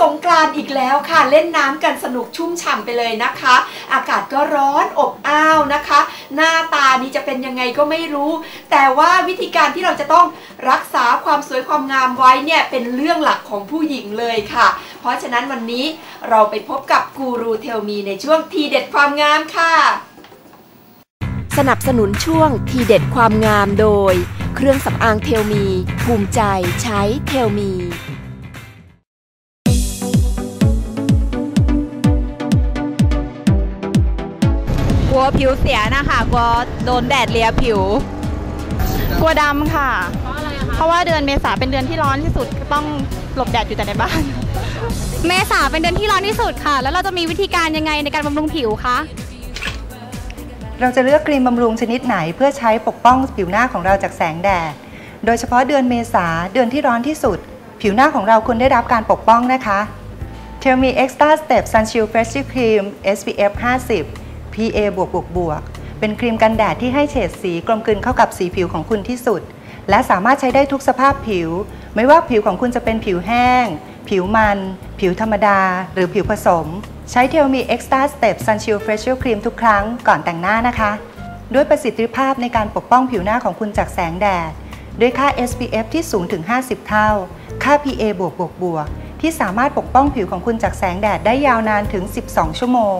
สงกรานต์อีกแล้วค่ะเล่นน้ำกันสนุกชุ่มฉ่ำไปเลยนะคะ อากาศก็ร้อนอบอ้าวนะคะ หน้าตานี่จะเป็นยังไงก็ไม่รู้ แต่ว่าวิธีการที่เราจะต้องรักษาความสวยความงามไว้เนี่ยเป็นเรื่องหลักของผู้หญิงเลยค่ะ เพราะฉะนั้นวันนี้เราไปพบกับกูรูเทลมีในช่วงทีเด็ดความงามค่ะ สนับสนุนช่วงทีเด็ดความงามโดย เครื่องสำอางเทลมี ภูมิใจใช้เทลมี ลัวผิวเสียนะคะกลัวโดนแดดเลียผิว กลัวดำค่ะ เพราะว่าเดือนเมษาเป็นเดือนที่ร้อนที่สุดก็ต้องหลบแดดอยู่แต่ในบ้าน เมษาเป็นเดือนที่ร้อนที่สุดค่ะ แล้วเราจะมีวิธีการยังไงในการบำรุงผิวคะเราจะเลือกครีมบำรุงชนิดไหนเพื่อใช้ปกป้องผิวหน้าของเราจากแสงแดด โดยเฉพาะเดือนเมษาเดือนที่ร้อนที่สุด ผิวหน้าของเราควรได้รับการปกป้องนะคะ t e l m e Extra Step Sun Shield Fresh Cream SPF 50 PA บวกบวกบวกเป็นครีมกันแดดที่ให้เฉดสีกลมกลืนเข้ากับสีผิวของคุณที่สุด และสามารถใช้ได้ทุกสภาพผิว ไม่ว่าผิวของคุณจะเป็นผิวแห้ง ผิวมัน ผิวธรรมดา หรือผิวผสม ใช้ t e l m e Extra Step Sun Shield Facial Cream ทุกครั้งก่อนแต่งหน้านะคะ ด้วยประสิทธิภาพในการปกป้องผิวหน้าของคุณจากแสงแดดด้วยค่า SPF ที่สูงถึง 50 เท่า ค่า PA บวกบวกบวกที่สามารถปกป้องผิวของคุณจากแสงแดดได้ยาวนานถึง 12 ชั่วโมง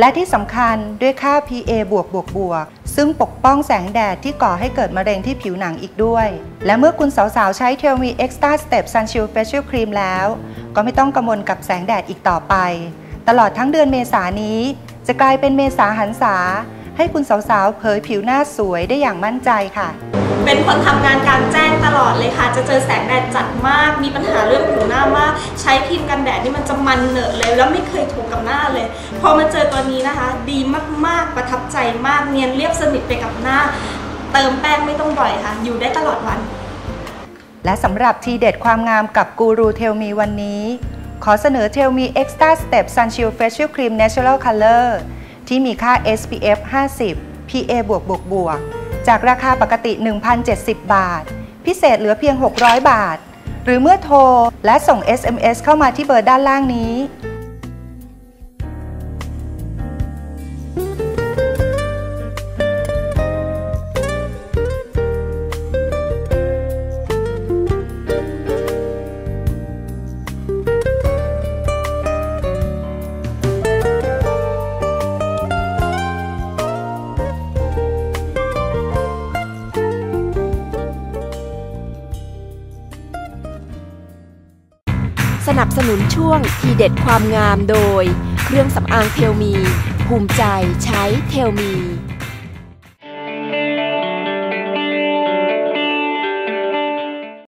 และที่สำคัญด้วยค่า PA บวกบวกบวกซึ่งปกป้องแสงแดดที่ก่อให้เกิดมะเร็งที่ผิวหนังอีกด้วย และเมื่อคุณสาวๆ ใช้ t e l m e Extra Step Sun Shield Facial Cream แล้ว ก็ไม่ต้องกังวลกับแสงแดดอีกต่อไป ตลอดทั้งเดือนเมษายนนี้ จะกลายเป็นเมษาหันษาให้คุณสาวๆ เผยผิวหน้าสวยได้อย่างมั่นใจค่ะ เป็นคนทำงานกางแจ้งตลอดเลยค่ะ จะเจอแสงแดดจัดมาก มีปัญหาเรื่องผิวหน้ามาก ใช้ครีมกันแดดนี่มันจะมันเหนอะเลยแล้วไม่เคยถูกกับหน้าเลย พอมาเจอตัวนี้นะคะ ดีมากๆประทับใจมากเนียนเรียบสนิทไปกับหน้า เติมแป้งไม่ต้องบ่อยค่ะ อยู่ได้ตลอดวัน และสำหรับทีเด็ดความงามกับกูรูเทลมีวันนี้ ขอเสนอเทลมี Extra Step Sun Shield Facial Cream Natural Color ที่มีค่า SPF 50 PA บวกบวกบวก จากราคาปกติ 1,070 บาท พิเศษเหลือเพียง 600 บาท หรือเมื่อโทรและส่ง SMS เข้ามาที่เบอร์ด้านล่างนี้ สนับสนุนช่วงทีเด็ดความงามโดย เครื่องสำอางเทลมี ภูมิใจใช้เทลมี